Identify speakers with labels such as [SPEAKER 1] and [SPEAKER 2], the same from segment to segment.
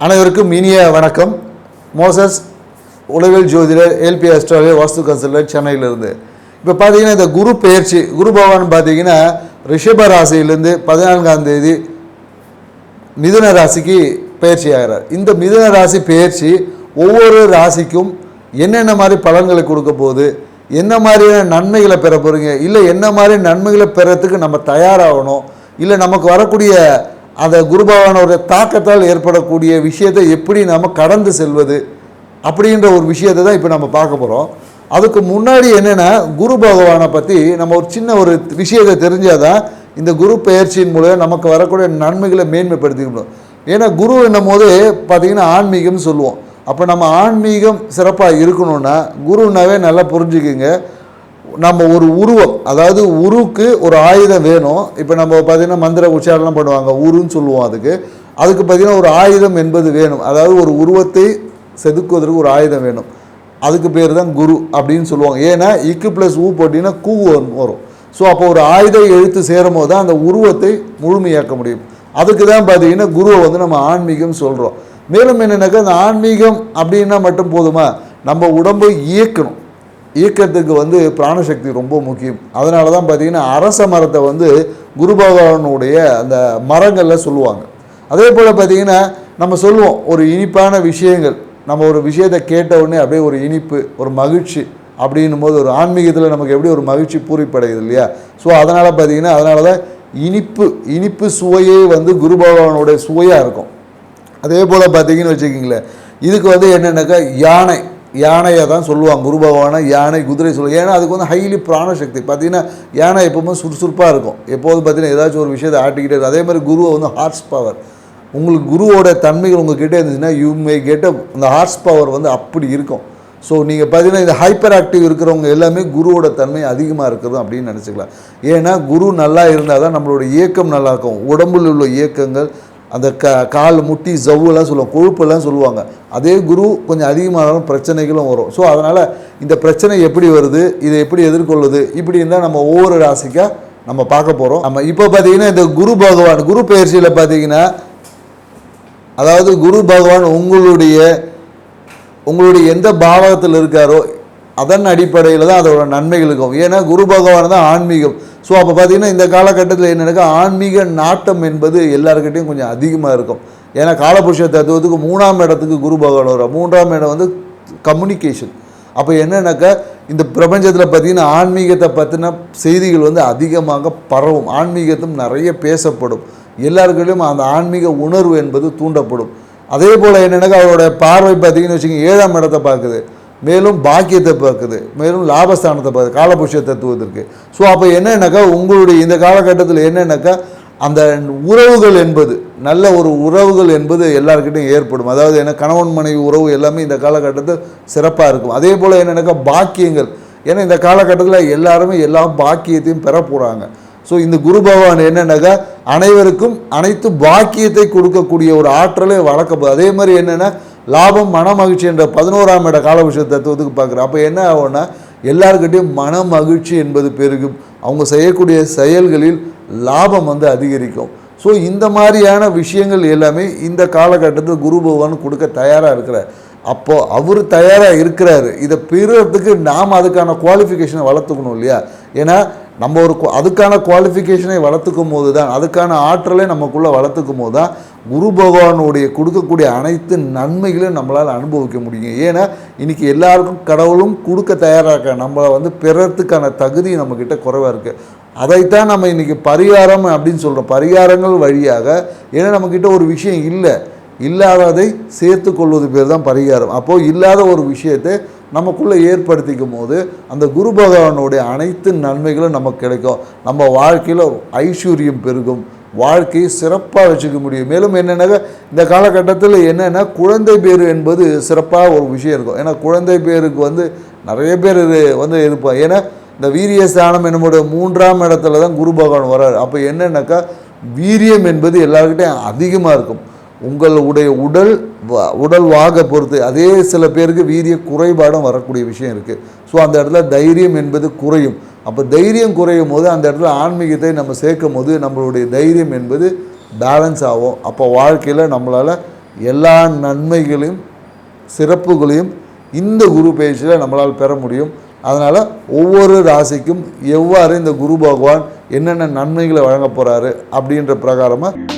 [SPEAKER 1] அனைவருக்கும் இனிய வணக்கம். மோசஸ் உளவியல் ஜோதிடர் எல்பி அஸ்ட்ராலியா வாஸ்து கன்சல்டர் சென்னையிலிருந்து. இப்போ பார்த்தீங்கன்னா இந்த குரு பெயர்ச்சி குரு பகவான் பார்த்தீங்கன்னா ரிஷப ராசியிலேருந்து பதினான்காம் தேதி மிதுன ராசிக்கு பயிற்சி ஆகிறார். இந்த மிதுன ராசி பயிற்சி ஒவ்வொரு ராசிக்கும் என்னென்ன மாதிரி பலன்களை கொடுக்க போகுது என்ன மாதிரியான நன்மைகளை பெற போகிறீங்க இல்லை என்ன மாதிரி நன்மைகளை பெறத்துக்கு நம்ம தயாராகணும் இல்லை நமக்கு வரக்கூடிய அந்த குருபகவானோடைய தாக்கத்தால் ஏற்படக்கூடிய விஷயத்தை எப்படி நம்ம கடந்து செல்வது அப்படின்ற ஒரு விஷயத்தை தான் இப்போ நம்ம பார்க்க போகிறோம் அதுக்கு முன்னாடி என்னென்னா குரு பகவானை பற்றி நம்ம ஒரு சின்ன ஒரு விஷயத்தை தெரிஞ்சால் தான் இந்த குரு பயிற்சியின் மூலம் நமக்கு வரக்கூடிய நன்மைகளை மேன்மைப்படுத்திக்க முடியும். ஏன்னா குரு என்னும் போது பார்த்திங்கன்னா ஆன்மீகம்னு சொல்லுவோம். அப்போ நம்ம ஆன்மீகம் சிறப்பாக இருக்கணும்னா குருனாவே நல்லா புரிஞ்சுக்குங்க. நம்ம ஒரு உருவம் அதாவது உருவுக்கு ஒரு ஆயுதம் வேணும். இப்போ நம்ம பார்த்தீங்கன்னா மந்திர உச்சாரணம் பண்ணுவாங்க உருன்னு சொல்லுவோம் அதுக்கு. அதுக்கு பார்த்தீங்கன்னா ஒரு ஆயுதம் என்பது வேணும். அதாவது ஒரு உருவத்தை செதுக்குவதற்கு ஒரு ஆயுதம் வேணும். அதுக்கு பேர் தான் குரு அப்படின்னு சொல்லுவாங்க. ஏன்னா இக்கு ப்ளஸ் ஊ போட்டிங்கன்னா கூ வரும். ஸோ அப்போ ஒரு ஆயுத எழுத்து சேரும் போது தான் அந்த உருவத்தை முழுமையாக்க முடியும். அதுக்கு தான் பார்த்தீங்கன்னா குருவை வந்து நம்ம ஆன்மீகம் சொல்கிறோம் மேலும் என்னென்னாக்கா அந்த ஆன்மீகம் அப்படின்னா மட்டும் போதுமா? நம்ம உடம்பை இயக்கணும். இயக்கத்துக்கு வந்து பிராணசக்தி ரொம்ப முக்கியம். அதனால தான் பார்த்தீங்கன்னா அரச மரத்தை வந்து குரு பகவானுடைய அந்த மரங்களில் சொல்லுவாங்க. அதே போல் பார்த்தீங்கன்னா நம்ம சொல்லுவோம் ஒரு இனிப்பான விஷயங்கள். நம்ம ஒரு விஷயத்தை கேட்ட உடனே அப்படியே ஒரு இனிப்பு ஒரு மகிழ்ச்சி அப்படின்னும் போது ஒரு ஆன்மீகத்தில் நமக்கு எப்படி ஒரு மகிழ்ச்சி பூரிப்படையுது இல்லையா? ஸோ அதனால் பார்த்தீங்கன்னா அதனால தான் இனிப்பு இனிப்பு சுவையே வந்து குரு பகவானுடைய சுவையாக இருக்கும். அதே போல் பார்த்தீங்கன்னு வச்சுக்கிங்களேன் இதுக்கு வந்து என்னென்னாக்கா? யானை. யானையை தான் சொல்லுவாங்க. குரு பகவானை யானை குதிரை சொல்லுவாங்க. ஏன்னா அதுக்கு வந்து ஹைலி பிராணசக்தி. பார்த்தீங்கன்னா யானை எப்பவுமே சுறுசுறுப்பாக இருக்கும். எப்போதும் பார்த்தீங்கன்னா ஏதாச்சும் ஒரு விஷயத்தை ஆட்டிக்கிட்டே இருக்கும். அதே மாதிரி குருவை வந்து ஹார்ஸ் பவர் உங்களுக்கு குருவோட தன்மைகள் உங்ககிட்ட இருந்துச்சுன்னா யூ மே கெட் அந்த ஹார்ஸ் பவர் வந்து அப்படி இருக்கும். ஸோ நீங்கள் பார்த்தீங்கன்னா இந்த ஹைப்பர் ஆக்டிவ் இருக்கிறவங்க எல்லாமே குருவோட தன்மை அதிகமாக இருக்கிறது அப்படின்னு நினச்சிக்கலாம். ஏன்னா குரு நல்லா இருந்தால் தான் நம்மளோட இயக்கம் நல்லா இருக்கும். உடம்புல உள்ள இயக்கங்கள் அந்த க கால் முட்டி ஜவ்வுலாம் சொல்லுவாங்க கொழுப்பெல்லாம் சொல்லுவாங்க. அதே குரு கொஞ்சம் அதிகமானாலும் பிரச்சனைகளும் வரும். ஸோ அதனால் இந்த பிரச்சனை எப்படி வருது இதை எப்படி எதிர்கொள்ளுது இப்படி இருந்தால் நம்ம ஒவ்வொரு ராசிக்காக நம்ம பார்க்க போகிறோம் நம்ம இப்போ பார்த்தீங்கன்னா இந்த குரு பகவான் குரு பயிற்சியில் பார்த்தீங்கன்னா அதாவது குரு பகவான் உங்களுடைய உங்களுடைய எந்த பாவகத்தில் இருக்காரோ அதன் அடிப்படையில் தான் அதோட நன்மைகள் இருக்கும். ஏன்னா குரு பகவான் தான் ஆன்மீகம். ஸோ அப்போ பார்த்தீங்கன்னா இந்த காலகட்டத்தில் என்னென்னாக்கா ஆன்மீக நாட்டம் என்பது எல்லாருக்கிட்டையும் கொஞ்சம் அதிகமாக இருக்கும். ஏன்னா காலபுருஷ தத்துவத்துக்கு மூணாம் இடத்துக்கு குரு பகவான் வரும் மூன்றாம் இடம் வந்து கம்யூனிகேஷன் அப்போ என்னென்னாக்கா இந்த பிரபஞ்சத்தில் பார்த்தீங்கன்னா ஆன்மீகத்தை பற்றின செய்திகள் வந்து அதிகமாக பரவும். ஆன்மீகத்தும் நிறைய பேசப்படும். எல்லாருக்கிட்டையும் அந்த ஆன்மீக உணர்வு என்பது தூண்டப்படும். அதே போல் என்னென்னாக்கா அவரோட பார்வை பார்த்தீங்கன்னு வச்சுக்கோங்க ஏழாம் இடத்தை பார்க்குது. மேலும் பாக்கியத்தை பார்க்குது. மேலும் லாபஸ்தானத்தை பார்க்குது. காலபுருஷ தத்துவத்திற்கு. ஸோ அப்போ என்னென்னாக்கா உங்களுடைய இந்த காலகட்டத்தில் என்னென்னாக்கா அந்த உறவுகள் என்பது நல்ல ஒரு உறவுகள் என்பது எல்லாருக்கிட்டையும் ஏற்படும். அதாவது என்ன கணவன் மனைவி உறவு எல்லாமே இந்த காலகட்டத்தில் சிறப்பாக இருக்கும். அதே போல் என்னென்னாக்கா பாக்கியங்கள். ஏன்னா இந்த காலகட்டத்தில் எல்லாருமே எல்லா பாக்கியத்தையும் பெற போகிறாங்க ஸோ இந்த குரு பகவான் என்னென்னாக்கா அனைவருக்கும் அனைத்து பாக்கியத்தை கொடுக்கக்கூடிய ஒரு ஆற்றலை வளர்க்க அதே மாதிரி என்னென்னா லாபம் மன மகிழ்ச்சி என்ற பதினோராம் இட காலபுருஷ தத்துவத்துக்கு பார்க்குறோம் அப்போ என்ன ஆகும்னா எல்லாருக்கிட்டையும் மன மகிழ்ச்சி என்பது பெருகும். அவங்க செய்யக்கூடிய செயல்களில் லாபம் வந்து அதிகரிக்கும். ஸோ இந்த மாதிரியான விஷயங்கள் எல்லாமே இந்த காலகட்டத்தில் குரு பகவான் கொடுக்க தயாராக இருக்கிறார். அப்போது அவர் தயாராக இருக்கிறாரு. இதை பெறுறதுக்கு நாம் அதுக்கான குவாலிஃபிகேஷனை வளர்த்துக்கணும் இல்லையா? ஏன்னா நம்ம ஒரு அதுக்கான குவாலிஃபிகேஷனை வளர்த்துக்கும் போது தான் அதுக்கான ஆற்றலை நமக்குள்ளே வளர்த்துக்கும் போது தான் குரு பகவானுடைய கொடுக்கக்கூடிய அனைத்து நன்மைகளையும் நம்மளால் அனுபவிக்க முடியும். ஏன்னா இன்றைக்கி எல்லாருக்கும் கடவுளும் கொடுக்க தயாராக இருக்க நம்மளை வந்து பெறத்துக்கான தகுதி நம்மக்கிட்ட குறைவாக இருக்குது அதைத்தான் நம்ம இன்றைக்கி பரிகாரம் அப்படின்னு சொல்கிறோம் பரிகாரங்கள் வழியாக ஏன்னா நம்மக்கிட்ட ஒரு விஷயம் இல்லை. இல்லாததை சேர்த்து கொள்வது பேர் தான் பரிகாரம். அப்போது இல்லாத ஒரு விஷயத்தை நமக்குள்ளே ஏற்படுத்திக்கும் போது அந்த குரு பகவானுடைய அனைத்து நன்மைகளும் நமக்கு கிடைக்கும். நம்ம வாழ்க்கையில் ஐஸ்வர்யம் பெருகும். வாழ்க்கையை சிறப்பாக வச்சுக்க முடியும். மேலும் என்னென்னாக்கா இந்த காலகட்டத்தில் என்னென்னா குழந்தை பேர் என்பது சிறப்பாக ஒரு விஷயம் இருக்கும். ஏன்னா குழந்தை பேருக்கு வந்து நிறைய பேர் இது வந்து இருப்பாங்க ஏன்னா இந்த வீரிய ஸ்தானம் என்னுடைய மூன்றாம் இடத்துல தான் குரு பகவான் வர்றார். அப்போ என்னென்னாக்கா வீரியம் என்பது எல்லாருக்கிட்டையும் அதிகமாக இருக்கும். உங்களுடைய உடல் வ- உடல் வாக பொறுத்து அதே சில பேருக்கு வீரிய குறைபாடும் வரக்கூடிய விஷயம் இருக்குது ஸோ அந்த இடத்துல தைரியம் என்பது குறையும். அப்போ தைரியம் குறையும் போது அந்த இடத்துல ஆன்மீகத்தை நம்ம சேர்க்கும் போது நம்மளுடைய தைரியம் என்பது பேலன்ஸ் ஆகும். அப்போ வாழ்க்கையில் நம்மளால் எல்லா நன்மைகளையும் சிறப்புகளையும் இந்த குரு பயிற்சியில் நம்மளால் பெற முடியும். அதனால் ஒவ்வொரு ராசிக்கும் எவ்வாறு இந்த குரு பகவான் என்னென்ன நன்மைகளை வழங்க போகிறாரு அப்படின்ற பிரகாரமாக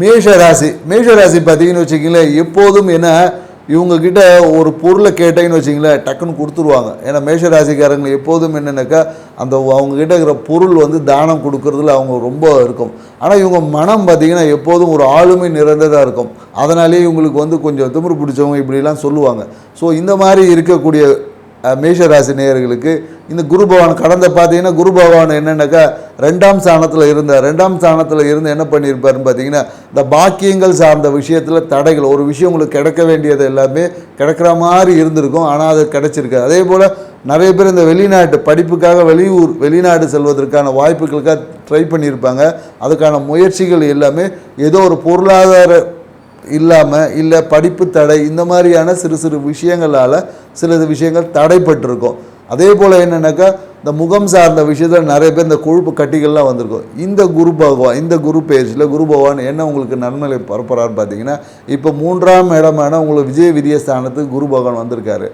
[SPEAKER 1] மேஷ ராசி மேஷ ராசி பார்த்தீங்கன்னு வச்சுக்கிங்களேன் எப்போதும் என்ன இவங்கக்கிட்ட ஒரு பொருளை கேட்டீங்கன்னு வச்சிங்களேன் டக்குன்னு கொடுத்துருவாங்க. ஏன்னா மேஷ ராசிக்காரங்களை எப்போதும் என்னென்னாக்கா அந்த அவங்கக்கிட்ட இருக்கிற பொருள் வந்து தானம் கொடுக்கறதுல அவங்க ரொம்ப இருக்கும். ஆனால் இவங்க மனம் பார்த்தீங்கன்னா எப்போதும் ஒரு ஆளுமை நிறைந்ததாக இருக்கும். அதனாலேயே இவங்களுக்கு வந்து கொஞ்சம் திமிரு பிடிச்சவங்க இப்படிலாம் சொல்லுவாங்க. ஸோ இந்த மாதிரி இருக்கக்கூடிய மேஷராசி நேயர்களுக்கு இந்த குரு பகவான் கடந்த பார்த்தீங்கன்னா குரு பகவான் என்னென்னாக்கா ரெண்டாம் ஸ்தானத்தில் இருந்த ரெண்டாம் ஸ்தானத்தில் இருந்து என்ன பண்ணியிருப்பாருன்னு பார்த்தீங்கன்னா இந்த பாக்கியங்கள் சார்ந்த விஷயத்தில் தடைகள் ஒரு விஷயம் உங்களுக்கு கிடைக்க வேண்டியது எல்லாமே கிடைக்கிற மாதிரி இருந்திருக்கும். ஆனால் அது கிடைச்சிருக்காது. அதே போல் நிறைய பேர் இந்த வெளிநாட்டு படிப்புக்காக வெளியூர் வெளிநாடு செல்வதற்கான வாய்ப்புகளுக்காக ட்ரை பண்ணியிருப்பாங்க. அதுக்கான முயற்சிகள் எல்லாமே ஏதோ ஒரு பொருளாதார இல்லாமல் இல்லை படிப்பு தடை இந்த மாதிரியான சிறு சிறு விஷயங்களால் சில விஷயங்கள் தடைப்பட்டிருக்கும். அதே போல் என்னென்னாக்கா இந்த முகம் சார்ந்த விஷயத்தில் நிறைய பேர் இந்த கொழுப்பு கட்டிகள்லாம் வந்திருக்கும். இந்த குரு பகவான் இந்த குரு பேஜில் குரு பகவான் என்ன உங்களுக்கு நன்மையை பரப்புறான்னு பார்த்தீங்கன்னா இப்போ மூன்றாம் இடமான உங்களுக்கு விஜய விரிய ஸ்தானத்துக்கு குரு பகவான் வந்திருக்காரு.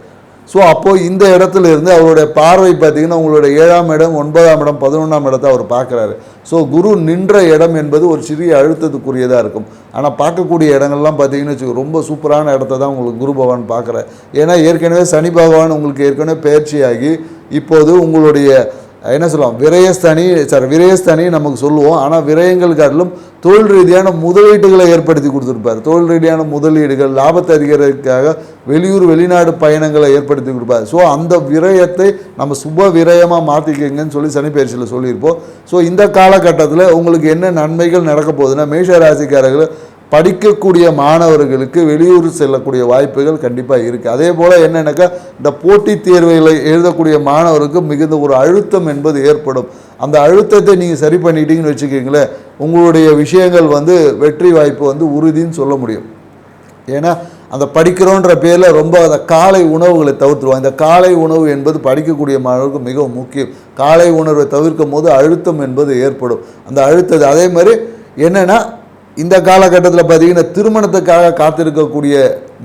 [SPEAKER 1] ஸோ அப்போது இந்த இடத்துல இருந்து அவருடைய பார்வை பார்த்தீங்கன்னா உங்களுடைய ஏழாம் இடம் ஒன்பதாம் இடம் பதினொன்றாம் இடத்தை அவர் பார்க்குறாரு. ஸோ குரு நின்ற இடம் என்பது ஒரு சிறிய அழுத்தத்துக்குரியதாக இருக்கும். ஆனால் பார்க்கக்கூடிய இடங்கள்லாம் பார்த்தீங்கன்னு வச்சுக்கோ ரொம்ப சூப்பரான இடத்த தான் உங்களுக்கு குரு பகவான் பார்க்குறாரு. ஏன்னா ஏற்கனவே சனி பகவான் உங்களுக்கு ஏற்கனவே பயிற்சியாகி இப்போது உங்களுடைய என்ன சொல்லலாம் விரயஸ்தனி சார் விரயஸ்தனி நமக்கு சொல்லுவோம். ஆனால் விரயங்கள் காட்டிலும் தொழில் ரீதியான முதலீடுகளை ஏற்படுத்தி கொடுத்துருப்பார். தொழில் ரீதியான முதலீடுகள் லாபத்தை அதிகரிக்கிறதுக்காக வெளியூர் வெளிநாடு பயணங்களை ஏற்படுத்தி கொடுப்பார். ஸோ அந்த விரயத்தை நம்ம சுப விரயமாக மாற்றிக்கங்கன்னு சொல்லி சனிப்பயிற்சியில் சொல்லியிருப்போம். ஸோ இந்த காலகட்டத்தில் உங்களுக்கு என்ன நன்மைகள் நடக்க போகுதுன்னா மேஷ ராசிக்காரர்கள் படிக்கக்கூடிய மாணவர்களுக்கு வெளியூர் செல்லக்கூடிய வாய்ப்புகள் கண்டிப்பாக இருக்குது அதே போல் என்னென்னாக்கா இந்த போட்டித் தேர்வுகளை எழுதக்கூடிய மாணவருக்கு மிகுந்த ஒரு அழுத்தம் என்பது ஏற்படும். அந்த அழுத்தத்தை நீங்கள் சரி பண்ணிட்டீங்கன்னு வச்சுக்கிங்களேன் உங்களுடைய விஷயங்கள் வந்து வெற்றி வாய்ப்பு வந்து உறுதின்னு சொல்ல முடியும். ஏன்னா அந்த படிக்கிறோன்ற பேரில் ரொம்ப அந்த காலை உணவுகளை தவிர்த்துருவாங்க. இந்த காலை உணவு என்பது படிக்கக்கூடிய மாணவருக்கு மிகவும் முக்கியம். காலை உணர்வை தவிர்க்கும் போது அழுத்தம் என்பது ஏற்படும். அந்த அழுத்தத்தை அதே மாதிரி என்னென்னா இந்த காலகட்டத்தில் பார்த்தீங்கன்னா திருமணத்துக்காக காத்திருக்கக்கூடிய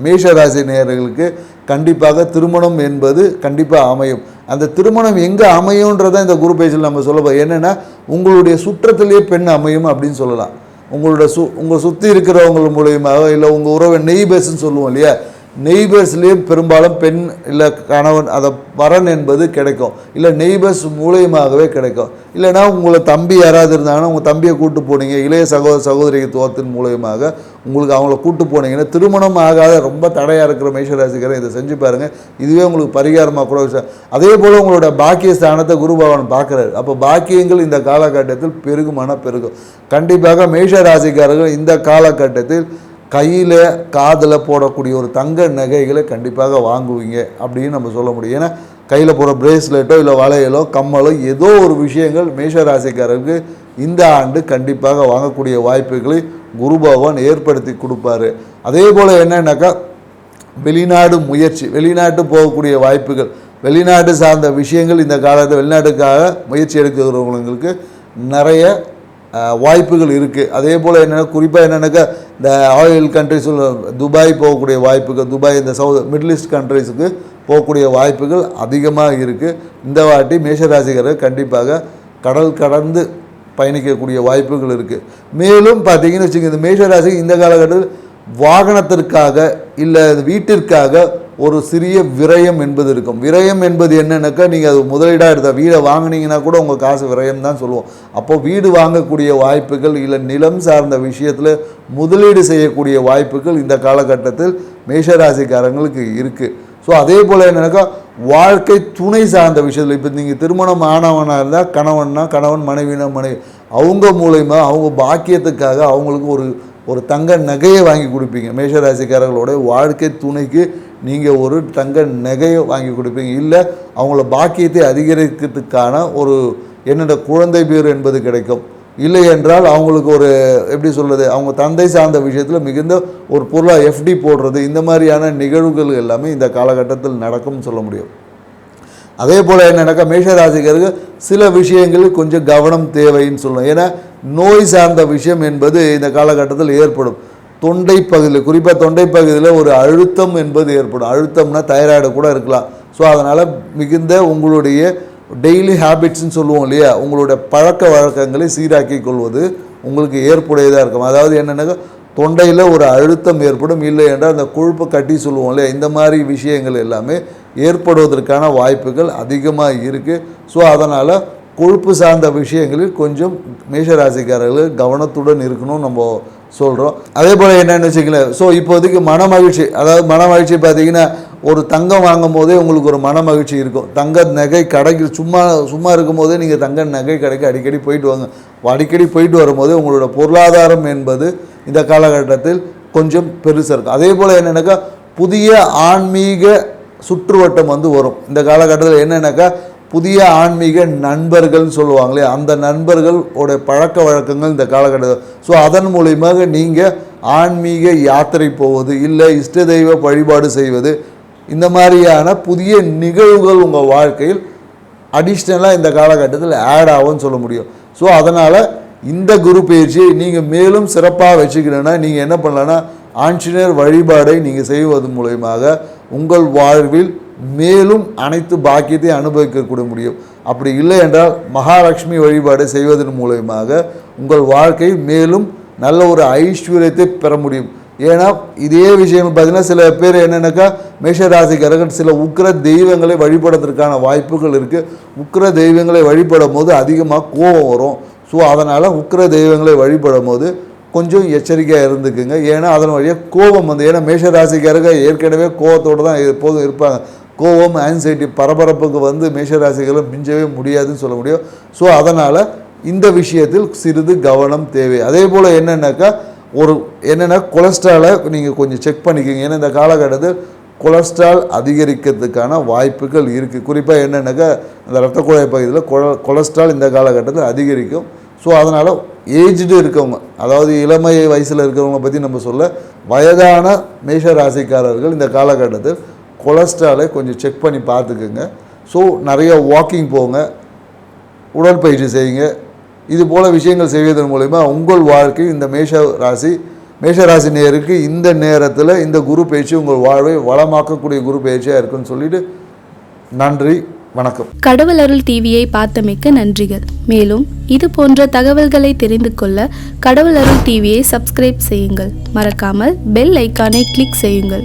[SPEAKER 1] மேஷ ராசி நேயர்களுக்கு கண்டிப்பாக திருமணம் என்பது கண்டிப்பாக அமையும். அந்த திருமணம் எங்கே அமையுன்றதை இந்த குரு பேஜில் நம்ம சொல்ல என்னென்னா உங்களுடைய சுற்றத்திலேயே பெண் அமையும் அப்படின்னு சொல்லலாம். உங்களோட சு உங்கள் சுற்றி இருக்கிறவங்க மூலியமாக இல்லை உங்கள் உறவை நெய்பர்ஸ்ன்னு சொல்லுவோம் இல்லையா? நெய்பர்ஸ்லேயே பெரும்பாலும் பெண் இல்லை கணவன் அதை வரன் என்பது கிடைக்கும். இல்லை நெய்பர்ஸ் மூலியமாகவே கிடைக்கும். இல்லைன்னா உங்களை தம்பி யாராவது இருந்தாங்கன்னா உங்கள் தம்பியை கூட்டு போனீங்க இளைய சகோதர சகோதரித்துவத்தின் மூலியமாக உங்களுக்கு அவங்கள கூட்டு போனீங்கன்னா திருமணம் ஆகாத ரொம்ப தடையாக இருக்கிற மேஷராசிக்காரன் இதை செஞ்சு பாருங்கள் இதுவே உங்களுக்கு பரிகாரமாக கூட விஷயம் அதே போல் உங்களோட பாக்கிய ஸ்தானத்தை குரு பகவான் பார்க்குறாரு. அப்போ பாக்கியங்கள் இந்த காலகட்டத்தில் பெருகுமான பெருகும். கண்டிப்பாக மேஷராசிக்காரர்கள் இந்த காலகட்டத்தில் கையில் காதில் போடக்கூடிய ஒரு தங்க நகைகளை கண்டிப்பாக வாங்குவீங்க அப்படின்னு நம்ம சொல்ல முடியும். ஏன்னா கையில் போகிற பிரேஸ்லெட்டோ இல்லை வளையலோ கம்மலோ ஏதோ ஒரு விஷயங்கள் மேஷராசிக்காரருக்கு இந்த ஆண்டு கண்டிப்பாக வாங்கக்கூடிய வாய்ப்புகளை குரு பகவான் ஏற்படுத்தி கொடுப்பாரு. அதே போல் என்னன்னாக்கா வெளிநாடு முயற்சி வெளிநாட்டு போகக்கூடிய வாய்ப்புகள் வெளிநாடு சார்ந்த விஷயங்கள் இந்த காலத்தில் வெளிநாட்டுக்காக முயற்சி எடுக்கிறவங்களுக்கு நிறைய வாய்ப்புகள் இருக்குது அதே போல் என்னென்னா குறிப்பாக என்னென்னாக்கா இந்த ஆயில் கண்ட்ரிஸ் துபாய் போகக்கூடிய வாய்ப்புகள் துபாய் இந்த சவுத் மிடில் ஈஸ்ட் கண்ட்ரிஸுக்கு போகக்கூடிய வாய்ப்புகள் அதிகமாக இருக்குது இந்த வாட்டி மேஷராசிகர்கள் கண்டிப்பாக கடல் கடந்து பயணிக்கக்கூடிய வாய்ப்புகள் இருக்குது மேலும் பார்த்தீங்கன்னு வச்சுக்கோங்க இந்த மேஷராசி இந்த காலகட்டத்தில் வாகனத்திற்காக இல்லை வீட்டிற்காக ஒரு சிறிய விரயம் என்பது இருக்கும். விரயம் என்பது என்னென்னாக்கா நீங்கள் அது முதலீடாக எடுத்த வீடை வாங்குனீங்கன்னா கூட உங்கள் காசு விரயம் தான் சொல்லுவோம். அப்போது வீடு வாங்கக்கூடிய வாய்ப்புகள் இல்லை நிலம் சார்ந்த விஷயத்தில் முதலீடு செய்யக்கூடிய வாய்ப்புகள் இந்த காலகட்டத்தில் மேஷராசிக்காரங்களுக்கு இருக்குது ஸோ அதே போல் என்னன்னாக்கா வாழ்க்கை துணை சார்ந்த விஷயத்தில் இப்போ நீங்கள் திருமணம் ஆனவனாக இருந்தால் கணவன்னா கணவன் மனைவினா மனைவி அவங்க மூலயமா அவங்க பாக்கியத்துக்காக அவங்களுக்கு ஒரு ஒரு தங்க நகையை வாங்கி கொடுப்பீங்க. மேஷராசிக்காரர்களுடைய வாழ்க்கை துணைக்கு நீங்கள் ஒரு தங்க நகையை வாங்கி கொடுப்பீங்க. இல்லை அவங்கள பாக்கியத்தை அதிகரிக்கிறதுக்கான ஒரு என்னோட குழந்தை பேர் என்பது கிடைக்கும். இல்லை என்றால் அவங்களுக்கு ஒரு எப்படி சொல்கிறது அவங்க தந்தை சார்ந்த விஷயத்தில் மிகுந்த ஒரு பொருளாக எஃப்டி போடுறது இந்த மாதிரியான நிகழ்வுகள் எல்லாமே இந்த காலகட்டத்தில் நடக்கும்னு சொல்ல முடியும். அதே போல் என்னன்னாக்கா மேஷராசிக்காரருக்கு சில விஷயங்களில் கொஞ்சம் கவனம் தேவைன்னு சொல்லணும் ஏன்னா நோய் சார்ந்த விஷயம் என்பது இந்த காலகட்டத்தில் ஏற்படும். தொண்டை பகுதியில் குறிப்பாக தொண்டை பகுதியில் ஒரு அழுத்தம் என்பது ஏற்படும். அழுத்தம்னா தைராய்டு கூட இருக்கலாம். ஸோ அதனால் மிகுந்த உங்களுடைய டெய்லி ஹேபிட்ஸ்ன்னு சொல்லுவோம் இல்லையா? உங்களுடைய பழக்க வழக்கங்களை சீராக்கிக் கொள்வது உங்களுக்கு ஏற்புடையதாக இருக்கும். அதாவது என்னென்னாக்கா தொண்டையில் ஒரு அழுத்தம் ஏற்படும். இல்லை என்றால் அந்த கொழுப்பு கட்டி சொல்லுவோம் இல்லையா? இந்த மாதிரி விஷயங்கள் எல்லாமே ஏற்படுவதற்கான வாய்ப்புகள் அதிகமாக இருக்குது ஸோ அதனால் கொழுப்பு சார்ந்த விஷயங்களில் கொஞ்சம் மேஷராசிக்காரர்கள் கவனத்துடன் இருக்கணும். நம்ம சொல்கிறோம் அதே போல் என்னென்னு வச்சுக்கலேன் ஸோ இப்போதைக்கு மன மகிழ்ச்சி அதாவது மன மகிழ்ச்சி பார்த்தீங்கன்னா ஒரு தங்கம் வாங்கும் போதே உங்களுக்கு ஒரு மன மகிழ்ச்சி இருக்கும். தங்க நகை கடைக்கு சும்மா சும்மா இருக்கும் போதே நீங்கள் தங்க நகை கடைக்கு அடிக்கடி போயிட்டு வாங்க. அடிக்கடி போயிட்டு வரும்போது உங்களோட பொருளாதாரம் என்பது இந்த காலகட்டத்தில் கொஞ்சம் பெருசாக இருக்கும். அதே போல் என்னென்னாக்கா புதிய ஆன்மீக சுற்றுவட்டம் வந்து வரும். இந்த காலகட்டத்தில் என்னென்னாக்கா புதிய ஆன்மீக நண்பர்கள்னு சொல்லுவாங்களே அந்த நண்பர்களோட பழக்க வழக்கங்கள் இந்த காலகட்டத்தில். ஸோ அதன் மூலியமாக நீங்கள் ஆன்மீக யாத்திரை போவது இல்லை இஷ்ட தெய்வ வழிபாடு செய்வது இந்த மாதிரியான புதிய நிகழ்வுகள் உங்கள் வாழ்க்கையில் அடிஷ்னலாக இந்த காலகட்டத்தில் ஆட் ஆகும்னு சொல்ல முடியும். ஸோ அதனால் இந்த குரு பயிற்சியை நீங்கள் மேலும் சிறப்பாக வச்சுக்கணுன்னா நீங்கள் என்ன பண்ணலான்னா ஆஞ்சநேயர் வழிபாடை நீங்கள் செய்வது மூலயமாக உங்கள் வாழ்வில் மேலும் அனைத்து பாக்கியத்தையும் அனுபவிக்கக்கூட முடியும். அப்படி இல்லை என்றால் மகாலட்சுமி வழிபாடு செய்வதன் மூலயமாக உங்கள் வாழ்க்கை மேலும் நல்ல ஒரு ஐஸ்வர்யத்தை பெற முடியும். ஏன்னா இதே விஷயம் பார்த்தீங்கன்னா சில பேர் என்னென்னாக்கா மேஷராசிக்காரர்கள் சில உக்கிர தெய்வங்களை வழிபடுறதுக்கான வாய்ப்புகள் இருக்குது உக்கிர தெய்வங்களை வழிபடும் போது அதிகமாக கோபம் வரும். ஸோ அதனால் உக்கிர தெய்வங்களை வழிபடும் போது கொஞ்சம் எச்சரிக்கையாக இருந்துக்குங்க. ஏன்னா அதன் வழியாக கோபம் வந்து ஏன்னா மேஷராசிக்காரர்கள் ஏற்கனவே கோபத்தோடு தான் எப்போதும் இருப்பாங்க. கோவம் ஆன்சைட்டி பரபரப்புக்கு வந்து மேஷராசிகளும் மிஞ்சவே முடியாதுன்னு சொல்ல முடியும். ஸோ அதனால் இந்த விஷயத்தில் சிறிது கவனம் தேவை. அதே போல் என்னென்னாக்கா ஒரு என்னென்னா கொலஸ்ட்ராலை நீங்கள் கொஞ்சம் செக் பண்ணிக்கோங்க. ஏன்னா இந்த காலகட்டத்தில் கொலஸ்ட்ரால் அதிகரிக்கிறதுக்கான வாய்ப்புகள் இருக்குது குறிப்பாக என்னென்னாக்கா அந்த ரத்த குழாய் பகுதியில் கொல கொலஸ்ட்ரால் இந்த காலகட்டத்தில் அதிகரிக்கும். ஸோ அதனால் ஏஜ்டு இருக்கவங்க அதாவது இளமை வயசில் இருக்கிறவங்க பற்றி நம்ம சொல்ல வயதான மேஷ ராசிக்காரர்கள் இந்த காலகட்டத்தில் கொலஸ்ட்ராலை கொஞ்சம் செக் பண்ணி பார்த்துக்குங்க. ஸோ நிறைய வாக்கிங் போங்க. உடற்பயிற்சி செய்யுங்க. இது போல் விஷயங்கள் செய்வதன் மூலயமா உங்கள் வாழ்க்கை இந்த மேஷ ராசி மேஷ ராசி நேருக்கு இந்த நேரத்தில் இந்த குரு பயிற்சி உங்கள் வாழ்வை வளமாக்கக்கூடிய குரு பயிற்சியாக இருக்குன்னு சொல்லிட்டு நன்றி வணக்கம்.
[SPEAKER 2] கடவுள் அருள் டிவியை பார்த்தமைக்க நன்றிகள். மேலும் இது போன்ற தகவல்களை தெரிந்து கொள்ள கடவுள் அருள் டிவியை சப்ஸ்கிரைப் செய்யுங்கள். மறக்காமல் பெல் ஐக்கானை கிளிக் செய்யுங்கள்.